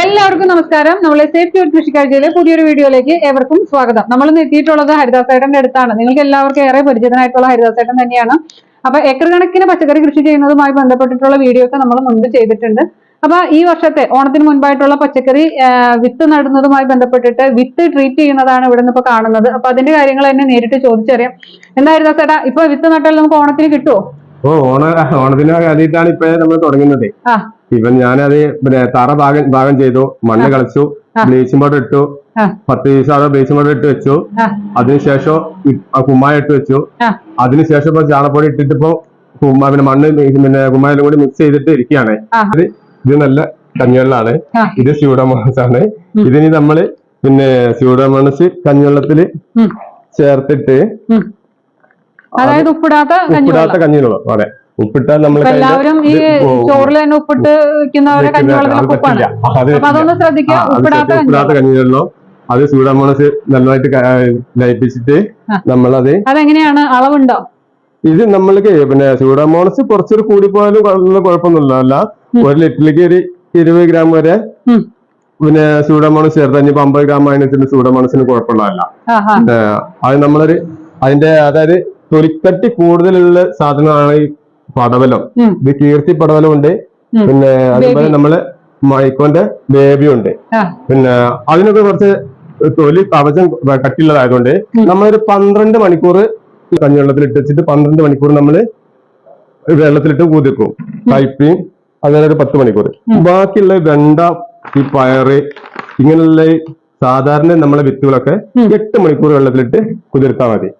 എല്ലാവർക്കും നമസ്കാരം. നമ്മളെ സേഫ്റ്റി ഒരു കൃഷിക്കാഴ്ചയിലെ പുതിയൊരു വീഡിയോയിലേക്ക് ഏവർക്കും സ്വാഗതം. നമ്മൾ ഇന്ന് എത്തിയിട്ടുള്ളത് ഹരിദാസേട്ടന്റെ അടുത്താണ്. നിങ്ങൾക്ക് എല്ലാവർക്കും ഏറെ പരിചിതനായിട്ടുള്ള ഹരിദാസേട്ടൻ തന്നെയാണ്. അപ്പൊ ഏക്കർ കണക്കിന് പച്ചക്കറി കൃഷി ചെയ്യുന്നതുമായി ബന്ധപ്പെട്ടിട്ടുള്ള വീഡിയോ ഒക്കെ നമ്മൾ മുൻപ് ചെയ്തിട്ടുണ്ട്. അപ്പൊ ഈ വർഷത്തെ ഓണത്തിന് മുൻപായിട്ടുള്ള പച്ചക്കറി വിത്ത് നടുന്നതുമായി ബന്ധപ്പെട്ടിട്ട് വിത്ത് ട്രീറ്റ് ചെയ്യുന്നതാണ് ഇവിടെ നിന്ന് ഇപ്പൊ കാണുന്നത്. അപ്പൊ അതിന്റെ കാര്യങ്ങൾ തന്നെ നേരിട്ട് ചോദിച്ചറിയാം. എന്താ ഹരിദാസേട്ടാ ഇപ്പൊ വിത്ത് നട്ടാൽ നമുക്ക് ഓണത്തിന് കിട്ടുമോ ഓ ഓണ ഓണത്തിന് അതീട്ടാണ് ഇപ്പൊ നമ്മൾ തുടങ്ങുന്നത്. ഇവൻ ഞാനത് പിന്നെ തറ ഭാഗം ഭാഗം ചെയ്തു. മണ്ണ് കളിച്ചു. ബ്ലീച്ചിംഗ് ബ്ലീച്ചിങ് പൗഡർ ഇട്ടു. പത്ത് ദിവസം ബ്ലീച്ചിങ് പൗഡർ ഇട്ട് വെച്ചു. അതിനുശേഷം കുമ്മായ ഇട്ട് വെച്ചു. അതിനുശേഷം ഇപ്പൊ ചാണപ്പൊടി ഇട്ടിട്ട് ഇപ്പൊ കുമ്മ പിന്നെ മണ്ണ് പിന്നെ കുമ്മായെല്ലാം കൂടി മിക്സ് ചെയ്തിട്ട് ഇരിക്കുകയാണ്. ഇത് നല്ല കഞ്ഞിവെള്ളാണ്. ഇത് സ്യൂഡോമോണസ് ആണ് ഇതിനി നമ്മൾ പിന്നെ സ്യൂഡോമോണസ് കഞ്ഞിവെള്ളത്തിൽ ചേർത്തിട്ട്. അതായത് ഉപ്പിടാത്ത ഉപ്പിടാത്ത കഞ്ഞിവെള്ളം. അതെ. ഉപ്പിട്ടാൽ നമ്മൾ എല്ലാവരും ഈ ചോറിൽ തന്നെ ഉപ്പിട്ട് വെക്കുന്നവരെ അപ്പൊ അതൊന്ന് ശ്രദ്ധിക്കുക ഉപ്പിടാത്ത കഞ്ഞിവെള്ളം അത് സൂഡാമോണസ് നന്നായിട്ട് ലയിപ്പിച്ചിട്ട്. നമ്മളത് അതെങ്ങനെയാണ്? അളവുണ്ടോ? ഇത് നമ്മൾക്ക് പിന്നെ സൂഡാമോണസ് കുറച്ചൊരു കൂടിപ്പോയാലും കുഴപ്പമൊന്നും കുഴപ്പമൊന്നുമില്ല. അല്ല ഒരു ലിറ്ററിലേക്ക് ഒരു ഇരുപത് ഗ്രാം വരെ. പിന്നെ സൂഡാമോണസ് ചേർത്ത് ഇനിയിപ്പോ അമ്പത് ഗ്രാം അതിനകത്ത് സൂഡാമോണസിന് കുഴപ്പമുള്ളതല്ല. അത് നമ്മളൊരു അതിന്റെ അതായത് തൊലിക്കട്ടി കൂടുതലുള്ള സാധനമാണ് ഈ പടവലം ഇത് കീർത്തി പടവലം ഉണ്ട് പിന്നെ അതുപോലെ. നമ്മൾ മൈക്കോന്റെ ബേബി ഉണ്ട് പിന്നെ അതിനൊക്കെ കുറച്ച് തൊലി കവചം കട്ടിയുള്ളതായതുകൊണ്ട്. നമ്മളൊരു പന്ത്രണ്ട് മണിക്കൂർ കഞ്ഞിവെള്ളത്തിൽ ഇട്ട് വെച്ചിട്ട് പന്ത്രണ്ട് മണിക്കൂർ നമ്മൾ വെള്ളത്തിലിട്ട് കുതിക്കും കയ്പയും അതുപോലെ ഒരു പത്ത് മണിക്കൂർ. ബാക്കിയുള്ള വെണ്ട ഈ പയറ് ഇങ്ങനെയുള്ള സാധാരണ നമ്മളെ വിത്തുകളൊക്കെ. എട്ട് മണിക്കൂർ വെള്ളത്തിലിട്ട് കുതിർത്താൽ മതി.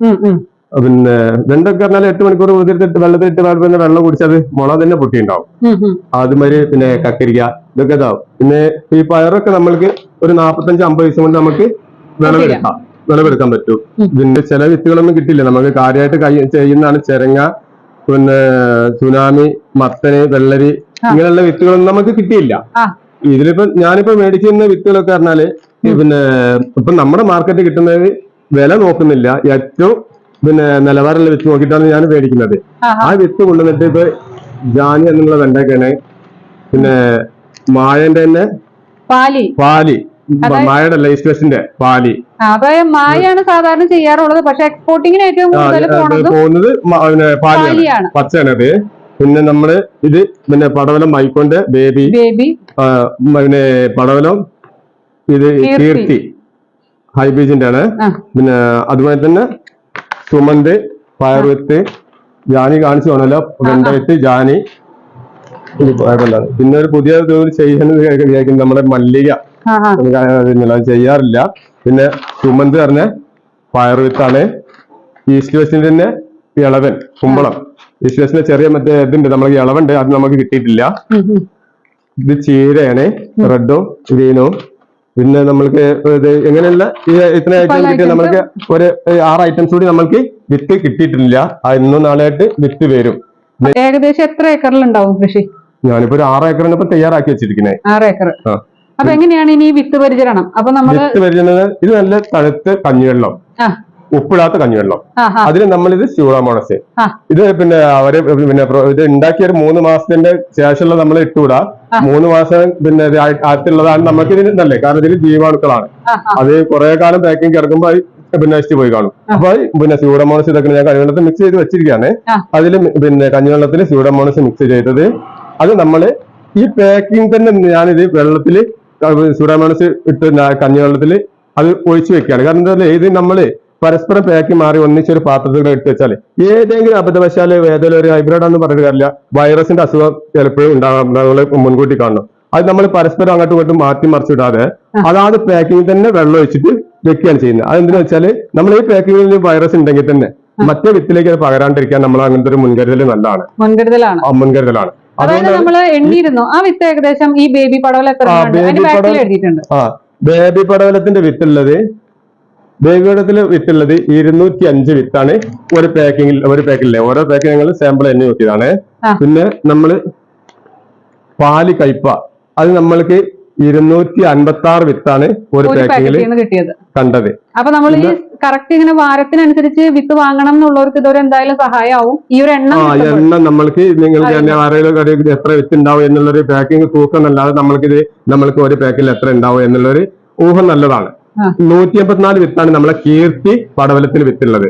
പിന്നെ വെണ്ടൊക്കെ പറഞ്ഞാൽ എട്ട് മണിക്കൂർ കുതിർത്തിട്ട് വെള്ളത്തിലിട്ട് പിന്നെ വെള്ളം കുടിച്ചത് മുള തന്നെ പൊട്ടിയുണ്ടാവും. അതുമാതിരി പിന്നെ കക്കരിക്ക ഇതൊക്കെ ഇതാവും. പിന്നെ ഈ പയറൊക്കെ നമ്മൾക്ക് ഒരു നാപ്പത്തഞ്ച് അമ്പത് ദിവസം കൊണ്ട് നമുക്ക് വിളവെടുക്കാം വിളവെടുക്കാൻ പറ്റും. ഇതിന്റെ ചില വിത്തുകളൊന്നും കിട്ടില്ല നമുക്ക് കാര്യമായിട്ട് കൈ ചെയ്യുന്നതാണ് ചെരങ്ങ പിന്നെ സുനാമി മത്തന് വെള്ളരി ഇങ്ങനെയുള്ള വിത്തുകളൊന്നും നമുക്ക് കിട്ടിയില്ല. ഇതിലിപ്പോ ഞാനിപ്പോ മേടിക്കുന്ന വിത്തുകളൊക്കെ പറഞ്ഞാൽ പിന്നെ ഇപ്പൊ നമ്മുടെ മാർക്കറ്റിൽ കിട്ടുന്നത് വില നോക്കുന്നില്ല. ഏറ്റവും പിന്നെ നിലവാരമുള്ള വിത്ത് നോക്കിയിട്ടാണ് ഞാൻ മേടിക്കുന്നത്. ആ വിത്ത് കൊണ്ടുവന്നിട്ട് ഇപ്പൊ ജാനി എന്നുള്ള വെണ്ടക്കാണ് പിന്നെ മായന്റെ തന്നെ പാലി. പാലി. മായയുടെ ലൈസ്റ്റേഷന്റെ പാലി. മായാണ് സാധാരണ ചെയ്യാറുള്ളത്. പക്ഷെ എക്സ്പോർട്ടിങ്ങിന് ഏറ്റവും കൂടുതൽ പോകുന്നത് പാലിയാണ്. പച്ചയാണത്. പിന്നെ നമ്മൾ ഇത് പിന്നെ പടവലം മൈക്കോന്റെ ബേബി. ബേബി. പിന്നെ പടവലം ഇത് കീർത്തി. കീർത്തി. ഹൈബീജിന്റെ ആണ് പിന്നെ അതുപോലെ തന്നെ സുമന്ത് പയർവിത്ത് ജാനി കാണിച്ചു പോണല്ലോ വെണ്ട വിത്ത് ജാനി. പയറല്ലാണ്. പിന്നെ ഒരു പുതിയ ജോലി ചെയ്യുന്നത് വിചാരിക്കുന്നത് നമ്മുടെ മല്ലിക. അത് ചെയ്യാറില്ല. പിന്നെ ചുമന്ത് പറഞ്ഞ പയറുവിത്താണ്. ഈസ്റ്റ് വെസ്റ്റിന്റെ തന്നെ ഇളവൻ കുമ്പളം. ഈസ്റ്റ് വെസ്റ്റിന്റെ ചെറിയ മറ്റേ ഇതുണ്ട്. നമ്മളെ ഇളവുണ്ട് അത് നമുക്ക് കിട്ടിയിട്ടില്ല. ഇത് ചീരയാണ്. റെഡും ഗ്രീനും പിന്നെ നമ്മൾക്ക് എങ്ങനെയല്ല ഇത്ര ഐറ്റം കിട്ടിയ നമ്മൾക്ക് ഒരു ആറ് ഐറ്റംസ് കൂടി നമ്മൾക്ക് വിത്ത് കിട്ടിയിട്ടില്ല. ഇന്നും നാളെയായിട്ട് വിത്ത് വരും. ഏകദേശം എത്ര ഏക്കറിൽ ഉണ്ടാവും കൃഷി? ഞാനിപ്പോ ഒരു ആറ് ഏക്കറാണ് ഇപ്പൊ തയ്യാറാക്കി വെച്ചിരിക്കുന്നത് ആറ് ഏക്കർ. അപ്പൊ എങ്ങനെയാണ് ഇനി വിത്ത് പരിചരണം? അപ്പൊ നമ്മൾ വിത്ത് പരിചരണം ഇത് നല്ല തണുത്ത് കഞ്ഞിവെള്ളം. ഉപ്പിടാത്ത കഞ്ഞിവെള്ളം. അതിന് നമ്മളിത് സ്യൂറാമോണസ് ഇത് പിന്നെ അവർ പിന്നെ ഇത് ഉണ്ടാക്കിയ ഒരു മൂന്ന് മാസത്തിന്റെ ശേഷമുള്ള നമ്മൾ ഇട്ടുകൂടാ. മൂന്ന് മാസം പിന്നെ അടുത്തുള്ളതാണ് നമ്മൾക്ക് നമുക്ക് ഇതിന് നല്ലേ കാരണം ഇതിൽ ജീവാണുക്കളാണ്. അത് കുറെ കാലം പാക്കിംഗ് കിടക്കുമ്പോൾ പിന്നെ അഴിച്ചു പോയി കാണും. അപ്പൊ പിന്നെ സ്യൂഡമോണസ് ഇതൊക്കെ ഞാൻ കഞ്ഞിവെള്ളത്തിൽ മിക്സ് ചെയ്ത് വെച്ചിരിക്കുകയാണ്. അതിൽ പിന്നെ കഞ്ഞിവെള്ളത്തിൽ സ്യൂഡമോണസ് മിക്സ് ചെയ്തത്. അത് നമ്മൾ ഈ പാക്കിംഗ് തന്നെ ഞാനിത് വെള്ളത്തിൽ സ്യൂഡമോണസ് ഇട്ട് കഞ്ഞിവെള്ളത്തിൽ അത് ഒഴിച്ചു വെക്കുകയാണ്. കാരണം എന്താ പറയുക ഇത് നമ്മൾ പരസ്പരം പാക്കി മാറി ഒന്നിച്ചൊരു പാത്രത്തിൽ ഇട്ട് വെച്ചാൽ ഏതെങ്കിലും അബദ്ധവശാൽ ഏതെങ്കിലും ഒരു ഹൈബ്രിഡ് എന്ന് പറഞ്ഞിട്ട് കാര്യമില്ല. വൈറസിന്റെ അസുഖം ചിലപ്പോഴും ഉണ്ടാകാം. നമ്മൾ മുൻകൂട്ടി കാണണം. അത് നമ്മൾ പരസ്പരം അങ്ങോട്ടും ഇങ്ങോട്ടും മാറ്റി മറിച്ചിടാതെ അതാത് പാക്കിംഗ് തന്നെ വെള്ളം ഒഴിച്ചിട്ട് വെക്കുകയാണ് ചെയ്യുന്നത്. അതെന്തെന്ന് വെച്ചാൽ നമ്മൾ ഈ പാക്കിങ്ങിൽ വൈറസ് ഉണ്ടെങ്കിൽ തന്നെ മറ്റേ വിത്തിലേക്ക് അത് പകരാണ്ടിരിക്കാൻ നമ്മൾ അങ്ങനത്തെ ഒരു മുൻകരുതൽ നല്ലതാണ്. മുൻകരുതലാണ്. മുൻകരുതലാണ്. അതായത് നമ്മൾ എണ്ണിയിരുന്നു. ആ വിത്ത് ഏകദേശം ഈ ബേബി ബേബി പടവലത്തിന്റെ വിത്തുള്ളത് പടവലത്തിലെ വിത്തുള്ളത് ഇരുന്നൂറ്റി അഞ്ച് വിത്താണ്. ഒരു പാക്കിങ്ങിൽ ഒരു പാക്കിലെ ഓരോ പാക്കിൽ ഞങ്ങൾ സാമ്പിൾ എണ്ണി നോക്കിയതാണ് പിന്നെ നമ്മൾ പാൽ കയ്പ അത് നമ്മൾക്ക് ഇരുന്നൂറ്റി അൻപത്തി ആറ് വിത്താണ് ഒരു പാക്കിങ്ങിൽ കിട്ടിയത്. കണ്ടത്. അപ്പൊ നമ്മൾ ഈ കറക്റ്റ് ഇങ്ങനെ വാരത്തിനനുസരിച്ച് വിത്ത് വാങ്ങണം എന്നുള്ളവർക്ക് ഇതൊരു എന്തായാലും സഹായമാവും ഈ ഒരു എണ്ണം ആ എണ്ണ നമ്മൾക്ക് നിങ്ങൾ ആരെങ്കിലും എത്ര വിത്ത് ഉണ്ടാവും എന്നുള്ളൊരു പാക്കിംഗ് തൂക്കം അല്ലാതെ നമ്മൾക്ക് ഇത് നമ്മൾക്ക് ഒരു പാക്കിൽ എത്ര ഉണ്ടാവും എന്നുള്ളൊരു ഊഹം നല്ലതാണ്. നൂറ്റി എൺപത്തിനാല് വിത്താണ് നമ്മളെ കീർത്തി പടവലത്തിൽ വിത്തുള്ളത്.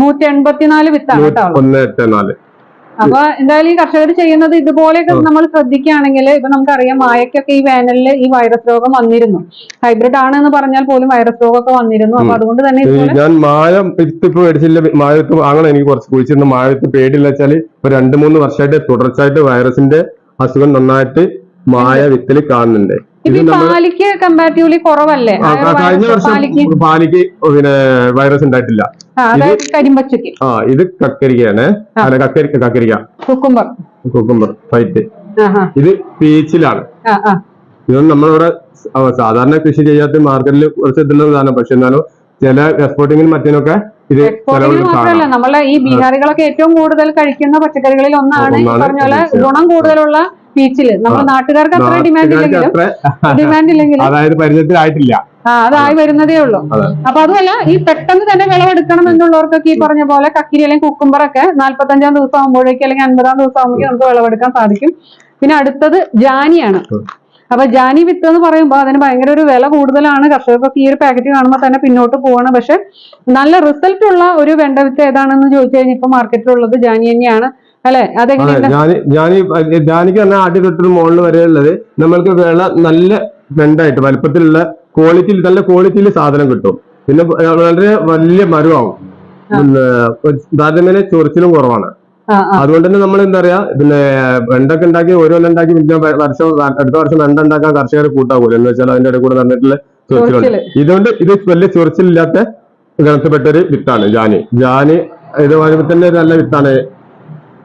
നൂറ്റി എൺപത്തിനാല് വിത്താണ്. ഒന്ന് എട്ട് നാല് അപ്പൊ എന്തായാലും ഈ കർഷകർ ചെയ്യുന്നത് ഇതുപോലെയൊക്കെ. നമ്മൾ ശ്രദ്ധിക്കുകയാണെങ്കിൽ ഇപ്പൊ നമുക്കറിയാം മായക്കൊക്കെ ഈ വേനലിൽ ഈ വൈറസ് രോഗം വന്നിരുന്നു. ഹൈബ്രിഡ് ആണ് എന്ന് പറഞ്ഞാൽ പോലും വൈറസ് രോഗമൊക്കെ വന്നിരുന്നു. അപ്പൊ അതുകൊണ്ട് തന്നെ ഞാൻ മായ വിത്ത് ഇപ്പൊ മേടിച്ചില്ല. മായ വിത്ത് വാങ്ങണം എനിക്ക് കുറച്ച് കുഴിച്ചിരുന്നു മായ വിത്ത് പേടിയില്ല വെച്ചാൽ ഇപ്പൊ രണ്ടു മൂന്ന് വർഷമായിട്ട് തുടർച്ചയായിട്ട് വൈറസിന്റെ അസുഖം നന്നായിട്ട് മായ വിത്തിൽ കാണുന്നുണ്ട്. പാലിക്ക് കമ്പാരിറ്റീവ്ലി കുറവല്ലേ? കഴിഞ്ഞ വർഷം പാലിക്ക് പിന്നെ വൈറസ് ഉണ്ടായിട്ടില്ല. അതായത് ആ ഇത് കക്കരിക്കയാണ്. അല്ല കക്കരിക്ക കക്കരിക്ക. കുക്കുംബർ. കുക്കുംബർ ഫൈറ്റ് ഇത് പീച്ചിലാണ്. ഇതൊന്നും നമ്മളിവിടെ സാധാരണ കൃഷി ചെയ്യാത്ത മാർക്കറ്റിൽ കുറച്ച് ഇതുള്ള സാധനം പക്ഷെ എന്നാലും ചില എക്സ്പോർട്ടിങ്ങിനും മറ്റേനൊക്കെ ഇത് മാത്രമല്ല നമ്മളെ ഈ ബീഹാറികളൊക്കെ ഏറ്റവും കൂടുതൽ കഴിക്കുന്ന പച്ചക്കറികളിൽ ഒന്നാണ് ഈ ഒന്നാണ് പറഞ്ഞ പോലെ ഗുണം കൂടുതലുള്ള പീച്ചിൽ നമ്മുടെ. നാട്ടുകാർക്ക് അത്ര ഡിമാൻഡ് ഇല്ലെങ്കിലും. ഡിമാൻഡ് ഇല്ലെങ്കിലും. അതായത് പരിചയത്തിലായിട്ടില്ല. ആ അതായി വരുന്നതേ ഉള്ളൂ. അപ്പൊ അതുമല്ല ഈ പെട്ടെന്ന് തന്നെ വിളവെടുക്കണം എന്നുള്ളവർക്കൊക്കെ ഈ പറഞ്ഞ പോലെ കക്കിരി അല്ലെങ്കിൽ കുക്കുംബറൊക്കെ നാല്പത്തഞ്ചാം ദിവസം ആകുമ്പോഴേക്കും അല്ലെങ്കിൽ അൻപതാം ദിവസം ആകുമ്പോഴേക്കും നമുക്ക് വിളവെടുക്കാൻ സാധിക്കും. പിന്നെ അടുത്തത് ജാനിയാണ്. അപ്പൊ ജാനി വിത്ത് എന്ന് പറയുമ്പോൾ അതിന് ഭയങ്കര ഒരു വില കൂടുതലാണ്. കർഷകർക്ക് ഈ ഒരു പാക്കറ്റ് കാണുമ്പോൾ തന്നെ പിന്നോട്ട് പോവാണ്. പക്ഷെ നല്ല റിസൾട്ട് ഉള്ള ഒരു വെണ്ട വിത്ത് ഏതാണെന്ന് ചോദിച്ചു കഴിഞ്ഞാൽ ഇപ്പൊ മാർക്കറ്റിലുള്ളത് ജാനി തന്നെയാണ്. അല്ലെ? ജാനിക്ക് തന്നെ അടി തൊട്ടൊരു മുകളിൽ വരെയുള്ളത് നമ്മൾക്ക് വേള നല്ല വെണ്ടായിട്ട് വലുപ്പത്തിലുള്ള ക്വാളിറ്റിയിൽ നല്ല ക്വാളിറ്റിയിൽ സാധനം കിട്ടും. പിന്നെ വളരെ വലിയ മരമാവും. പിന്നെ താരതമ്യേന ചൊറിച്ചിലും കുറവാണ്. അതുകൊണ്ട് തന്നെ നമ്മൾ എന്താ പറയാ പിന്നെ വെണ്ടൊക്കെ ഉണ്ടാക്കി ഓരോ ഉണ്ടാക്കി പിന്നെ വർഷം അടുത്ത വർഷം വെണ്ട ഉണ്ടാക്കാൻ കർഷകർ കൂട്ടാകൂല എന്ന് വെച്ചാൽ അതിന്റെ ഇടയിൽ കൂടെ നടന്നിട്ടുള്ള ചൊറിച്ചിലുണ്ട്. ഇതുകൊണ്ട് ഇത് വലിയ ചൊറിച്ചിലില്ലാത്ത ഗണത്തിൽപ്പെട്ട ഒരു വിത്താണ് ജാനി ജാനി ഇതുപോലെ തന്നെ നല്ല വിത്താണ്.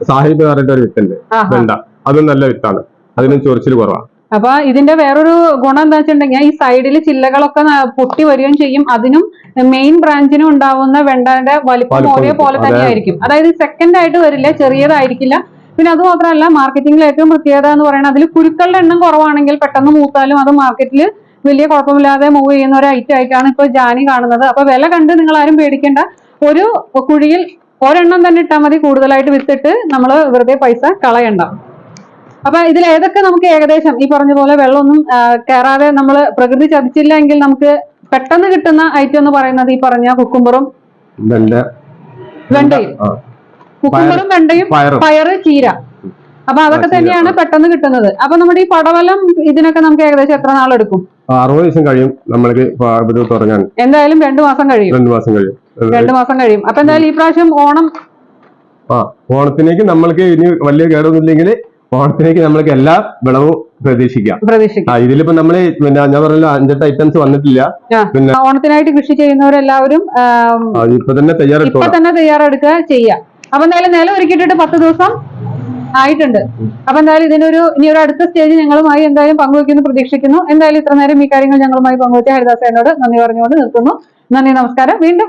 സാഹിബ് പറഞ്ഞിട്ട് ഒരു വിത്തുണ്ട്. വെണ്ട. അതും നല്ല വിത്താണ്. അതിനും ചൊറിച്ചിൽ കുറവാണ് അപ്പൊ ഇതിന്റെ വേറൊരു ഗുണം എന്താ വെച്ചിട്ടുണ്ടെങ്കിൽ ഈ സൈഡിൽ ചില്ലകളൊക്കെ പൊട്ടി വരികയും ചെയ്യും. അതിനും മെയിൻ ബ്രാഞ്ചിനും ഉണ്ടാവുന്ന വെണ്ടയുടെ വലിപ്പം ഒരേ പോലെ. തന്നെയായിരിക്കും അതായത് സെക്കൻഡ് ആയിട്ട് വരില്ല ചെറിയതായിരിക്കില്ല. പിന്നെ അത് മാത്രമല്ല മാർക്കറ്റിംഗിൽ ഏറ്റവും പ്രത്യേകത എന്ന് പറയുന്നത് അതിൽ കുരുക്കളുടെ എണ്ണം കുറവാണെങ്കിൽ പെട്ടെന്ന് മൂത്താലും അത് മാർക്കറ്റിൽ വലിയ കുഴപ്പമില്ലാതെ മൂവ് ചെയ്യുന്ന ഒരു ഐറ്റം ആയിട്ടാണ് ഇപ്പൊ ജാനി കാണുന്നത്. അപ്പൊ വില കണ്ട് നിങ്ങൾ ആരും പേടിക്കേണ്ട. ഒരു കുഴിയിൽ ഒരെണ്ണം തന്നെ ഇട്ടാൽ മതി കൂടുതലായിട്ട് വിത്തിട്ട് നമ്മൾ വെറുതെ പൈസ കളയണ്ട. അപ്പൊ ഇതിൽ ഏതൊക്കെ നമുക്ക് ഏകദേശം ഈ പറഞ്ഞ പോലെ വെള്ളമൊന്നും കയറാതെ നമ്മൾ പ്രകൃതി ചതിച്ചില്ല എങ്കിൽ നമുക്ക് പെട്ടെന്ന് കിട്ടുന്ന ഐറ്റം എന്ന് പറയുന്നത് ഈ പറഞ്ഞ കുക്കുംബറും വെണ്ടയും. കുക്കുംബറും വെണ്ടയും പയറും. ചീര. അപ്പൊ അതൊക്കെ തന്നെയാണ് പെട്ടെന്ന് കിട്ടുന്നത്. അപ്പൊ നമ്മുടെ ഈ പടവലം ഇതിനൊക്കെ നമുക്ക് ഏകദേശം എത്ര നാളെടുക്കും? അറുപത് ദിവസം കഴിയും നമ്മൾക്ക് തുടങ്ങാൻ. എന്തായാലും രണ്ടു മാസം കഴിയും. രണ്ടു മാസം കഴിയും. രണ്ടു മാസം കഴിയും. അപ്പൊ എന്തായാലും ഈ പ്രാവശ്യം ഓണം ആ ഓണത്തിലേക്ക് നമ്മൾക്ക് ഇനി വലിയ കേടൊന്നുമില്ലെങ്കിൽ ഓണത്തിലേക്ക് നമ്മൾക്ക് എല്ലാ വിളവും പ്രതീക്ഷിക്കാം. പ്രതീക്ഷിക്കാം. ആ ഇതിലിപ്പോ നമ്മൾ പിന്നെ ഞാൻ പറഞ്ഞല്ലോ അഞ്ചെട്ട് ഐറ്റംസ് വന്നിട്ടില്ല. പിന്നെ ഓണത്തിനായിട്ട് കൃഷി ചെയ്യുന്നവരെല്ലാവരും ഇപ്പൊ തന്നെ ഇപ്പൊ തയ്യാറെടുത്തോളാം തന്നെ തയ്യാറെടുക്കുക ചെയ്യാം. അപ്പൊ എന്തായാലും നിലം ഒരുക്കിയിട്ടിട്ട് പത്ത് ദിവസം ആയിട്ടുണ്ട്. അപ്പൊ എന്തായാലും ഇതിനൊരു ഇനി ഒരു അടുത്ത സ്റ്റേജ് ഞങ്ങളുമായി എന്തായാലും പങ്കുവെക്കുന്നു പ്രതീക്ഷിക്കുന്നു. എന്തായാലും ഇത്ര നേരം ഈ കാര്യങ്ങൾ ഞങ്ങളുമായി പങ്കുവെച്ച ഹരിദാസേനോട് നന്ദി പറഞ്ഞുകൊണ്ട് നിർത്തുന്നു. നന്ദി നമസ്കാരം. വീണ്ടും